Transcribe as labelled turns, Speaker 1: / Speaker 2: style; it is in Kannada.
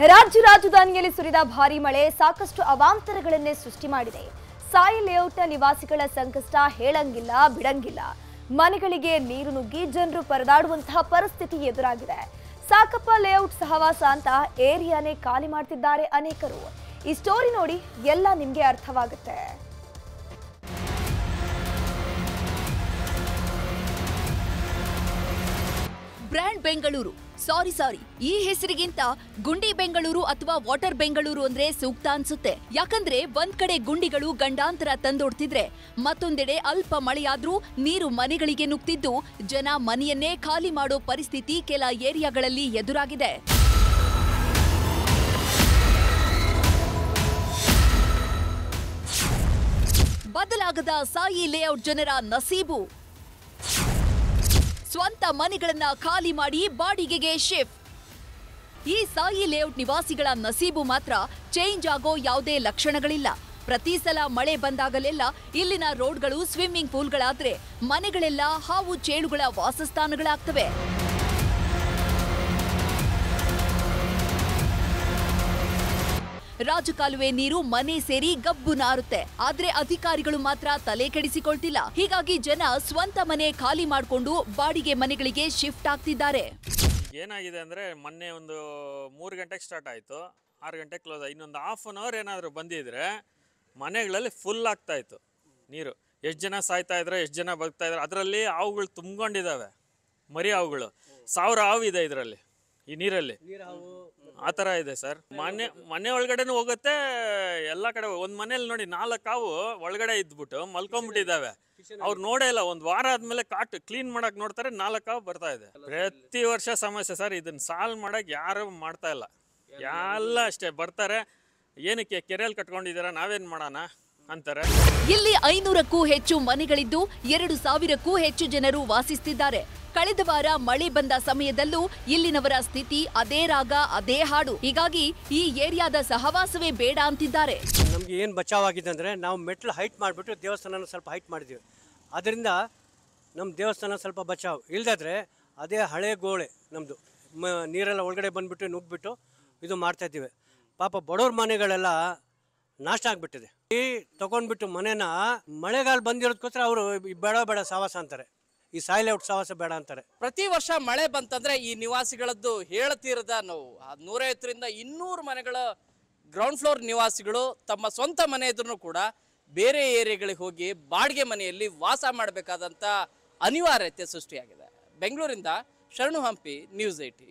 Speaker 1: ರಾಜ್ಯ ರಾಜಧಾನಿಯಲ್ಲಿ ಸುರಿದ ಭಾರಿ ಮಳೆ ಸಾಕಷ್ಟು ಅವಾಂತರಗಳನ್ನೇ ಸೃಷ್ಟಿ ಮಾಡಿದೆ. ಸಾಯಿ ಲೇಔಟ್ನ ನಿವಾಸಿಗಳ ಸಂಕಷ್ಟ ಹೇಳಂಗಿಲ್ಲ, ಬಿಡಂಗಿಲ್ಲ. ಮನೆಗಳಿಗೆ ನೀರು ನುಗ್ಗಿ ಜನರು ಪರದಾಡುವಂತಹ ಪರಿಸ್ಥಿತಿ ಎದುರಾಗಿದೆ. ಸಾಕಪ್ಪ ಲೇಔಟ್ ಸಹವಾಸ ಅಂತ ಏರಿಯಾನೇ ಖಾಲಿ ಮಾಡ್ತಿದ್ದಾರೆ ಅನೇಕರು. ಈ ಸ್ಟೋರಿ ನೋಡಿ ಎಲ್ಲ ನಿಮಗೆ ಅರ್ಥವಾಗುತ್ತೆ.
Speaker 2: ಬೆಂಗಳೂರು. ಸಾರಿ ಸಾರಿ ಈ ಹೆಸರಿಗಿಂತ ಗುಂಡಿ ಬೆಂಗಳೂರು ಅಥವಾ ವಾಟರ್ ಬೆಂಗಳೂರು ಅಂದ್ರೆ ಸೂಕ್ತ ಅನ್ಸುತ್ತೆ. ಯಾಕಂದ್ರೆ ಒಂದ್ ಕಡೆ ಗುಂಡಿಗಳು ಗಂಡಾಂತರ ತಂದೊಡ್ತಿದ್ರೆ, ಮತ್ತೊಂದೆಡೆ ಅಲ್ಪ ಮಳೆಯಾದ್ರೂ ನೀರು ಮನೆಗಳಿಗೆ ನುಗ್ತಿದ್ದು ಜನ ಮನೆಯನ್ನೇ ಖಾಲಿ ಮಾಡೋ ಪರಿಸ್ಥಿತಿ ಕೆಲ ಏರಿಯಾಗಳಲ್ಲಿ ಎದುರಾಗಿದೆ. ಬದಲಾಗದ ಸಾಯಿ ಲೇಔಟ್ ಜನರ ನಸೀಬು. ಸ್ವಂತ ಮನೆಗಳನ್ನ ಖಾಲಿ ಮಾಡಿ ಬಾಡಿಗೆಗೆ ಶಿಫ್ಟ್. ಈ ಸಾಯಿ ಲೇಔಟ್ ನಿವಾಸಿಗಳ ನಸೀಬು ಮಾತ್ರ ಚೇಂಜ್ ಆಗೋ ಯಾವುದೇ ಲಕ್ಷಣಗಳಿಲ್ಲ. ಪ್ರತಿ ಸಲ ಮಳೆ ಬಂದಾಗಲೆಲ್ಲ ಇಲ್ಲಿನ ರೋಡ್ಗಳು ಸ್ವಿಮ್ಮಿಂಗ್ ಪೂಲ್ಗಳಾದ್ರೆ ಮನೆಗಳೆಲ್ಲ ಹಾವು ಚೇಳುಗಳ ವಾಸಸ್ಥಾನಗಳಾಗ್ತವೆ. ರಾಜಕಾಲುವೆ ನೀರು ಮನೆ ಸೇರಿ ಗಬ್ಬು ನಾರುತ್ತೆ. ಆದ್ರೆ ಅಧಿಕಾರಿಗಳು ಮಾತ್ರ ತಲೆ ಕೆಡಿಸಿಕೊಳ್ತಿಲ್ಲ. ಹೀಗಾಗಿ ಜನ ಸ್ವಂತ ಮನೆ ಖಾಲಿ ಮಾಡಿಕೊಂಡು ಬಾಡಿಗೆ ಮನೆಗಳಿಗೆ ಶಿಫ್ಟ್ ಆಗ್ತಿದ್ದಾರೆ.
Speaker 3: ಏನಾಗಿದೆ ಅಂದ್ರೆ ಮೊನ್ನೆ ಒಂದು ಮೂರು ಗಂಟೆಗೆ ಸ್ಟಾರ್ಟ್ ಆಯಿತು. ಆರು ಗಂಟೆಗೆ ಕ್ಲೋಸ್ ಇನ್ನೊಂದು ಹಾಫ್ ಆನ್ ಅವರ್ ಏನಾದರೂ ಬಂದಿದ್ರೆ ಮನೆಗಳಲ್ಲಿ ಫುಲ್ ಆಗ್ತಾ ಇತ್ತು ನೀರು. ಎಷ್ಟು ಜನ ಸಾಯ್ತಾ ಇದ್ರೆ ಎಷ್ಟು ಜನ ಬದುಕ್ತಾ ಇದ್ರೆ ಅದರಲ್ಲಿ ಹಾವುಗಳು ತುಂಬ್ಕೊಂಡಿದ್ದಾವೆ. ಮರಿ ಹಾವುಗಳು. ಸಾವಿರ ಹಾವು ಇದೆ ಇದರಲ್ಲಿ ಈ ನೀರಲ್ಲಿ. ಆ ಥರ ಇದೆ ಸರ್. ಮನೆ ಮನೆ ಒಳಗಡೆನೂ ಹೋಗುತ್ತೆ, ಎಲ್ಲ ಕಡೆ ಒಂದು ಮನೇಲಿ ನೋಡಿ ನಾಲ್ಕು ಹಾವು ಒಳಗಡೆ ಇದ್ಬಿಟ್ಟು ಮಲ್ಕೊಂಡ್ಬಿಟ್ಟಿದ್ದಾವೆ ಅವ್ರು ನೋಡೇ ಇಲ್ಲ, ಒಂದು ವಾರ ಆದ್ಮೇಲೆ ಕಾಟ್ ಕ್ಲೀನ್ ಮಾಡಕ್ ನೋಡ್ತಾರೆ, ನಾಲ್ಕು ಕಾವು ಬರ್ತಾ ಇದೆ. ಪ್ರತಿ ವರ್ಷ ಸಮಸ್ಯೆ ಸರ್ ಇದನ್ನ ಸಾಲ್ವ್ ಮಾಡಕ್ ಯಾರು ಮಾಡ್ತಾ ಇಲ್ಲ. ಎಲ್ಲ ಅಷ್ಟೇ, ಬರ್ತಾರೆ. ಏನಕ್ಕೆ ಕೆರೆಯಲ್ಲಿ ಕಟ್ಕೊಂಡಿದ್ದೀರಾ, ನಾವೇನ್ ಮಾಡೋಣ? ಅಂತಾರೆ.
Speaker 2: ಇಲ್ಲಿ ಐನೂರಕ್ಕೂ ಹೆಚ್ಚು ಮನೆಗಳಿದ್ದು ಎರಡು ಸಾವಿರಕ್ಕೂ ಹೆಚ್ಚು ಜನರು ವಾಸಿಸುತ್ತಿದ್ದಾರೆ ಕಳೆದ ವಾರ ಮಳೆ ಬಂದ ಸಮಯದಲ್ಲೂ ಇಲ್ಲಿನವರ ಸ್ಥಿತಿ ಅದೇ ರಾಗ ಅದೇ ಹಾಡು. ಹೀಗಾಗಿ ಈ ಏರಿಯಾದ ಸಹವಾಸವೇ ಬೇಡ ಅಂತಿದ್ದಾರೆ.
Speaker 4: ನಮಗೆ ಏನು ಬಚಾವಾಗಿದೆ ಅಂದ್ರೆ ನಾವು ಮೆಟ್ಲು ಹೈಟ್ ಮಾಡಿಬಿಟ್ಟು ದೇವಸ್ಥಾನನ ಸ್ವಲ್ಪ ಹೈಟ್ ಮಾಡಿದ್ದೀವಿ ಅದರಿಂದ ನಮ್ಮ ದೇವಸ್ಥಾನ ಸ್ವಲ್ಪ ಬಚಾವ್. ಇಲ್ದಾದ್ರೆ ಅದೇ ಹಳೆ ಗೋಳೆ ನಮ್ಮದು ಮ ನೀರೆಲ್ಲ ಒಳಗಡೆ ಬಂದ್ಬಿಟ್ಟು ನುಗ್ಗಿಬಿಟ್ಟು ಇದು ಮಾಡ್ತಾ ಇದ್ದೀವಿ. ಪಾಪ ಬಡವ್ರ ಮನೆಗಳೆಲ್ಲ ನಾಶ ಆಗಿಬಿಟ್ಟಿದೆ. ಈ ತಗೊಂಡ್ಬಿಟ್ಟು ಮನೆನ ಮಳೆಗಾಲ ಬಂದಿರೋದಕ್ಕೋಸ್ಕರ ಅವರು ಬೇಡ ಬೇಡ ಸಾವಾಸ ಅಂತಾರೆ. ಈ ಸಾಯಿಲ್ ಔಟ್ ಸಾವಾಸ ಬೇಡ ಅಂತಾರೆ.
Speaker 5: ಪ್ರತಿ ವರ್ಷ ಮಳೆ ಬಂತಂದ್ರೆ ಈ ನಿವಾಸಿಗಳದ್ದು ಹೇಳತೀರದ ನೋವು. ನೂರೈವತ್ತರಿಂದ ಇನ್ನೂರು ಮನೆಗಳ ಗ್ರೌಂಡ್ ಫ್ಲೋರ್ ನಿವಾಸಿಗಳು ತಮ್ಮ ಸ್ವಂತ ಮನೆ ಇದ್ರೂ ಕೂಡ ಬೇರೆ ಏರಿಯಾಗಳಿಗೆ ಹೋಗಿ ಬಾಡಿಗೆ ಮನೆಯಲ್ಲಿ ವಾಸ ಮಾಡಬೇಕಾದಂಥ ಅನಿವಾರ್ಯತೆ ಸೃಷ್ಟಿಯಾಗಿದೆ. ಬೆಂಗಳೂರಿಂದ ಶರಣು ಹಂಪಿ ನ್ಯೂಸ್ ಏಟಿ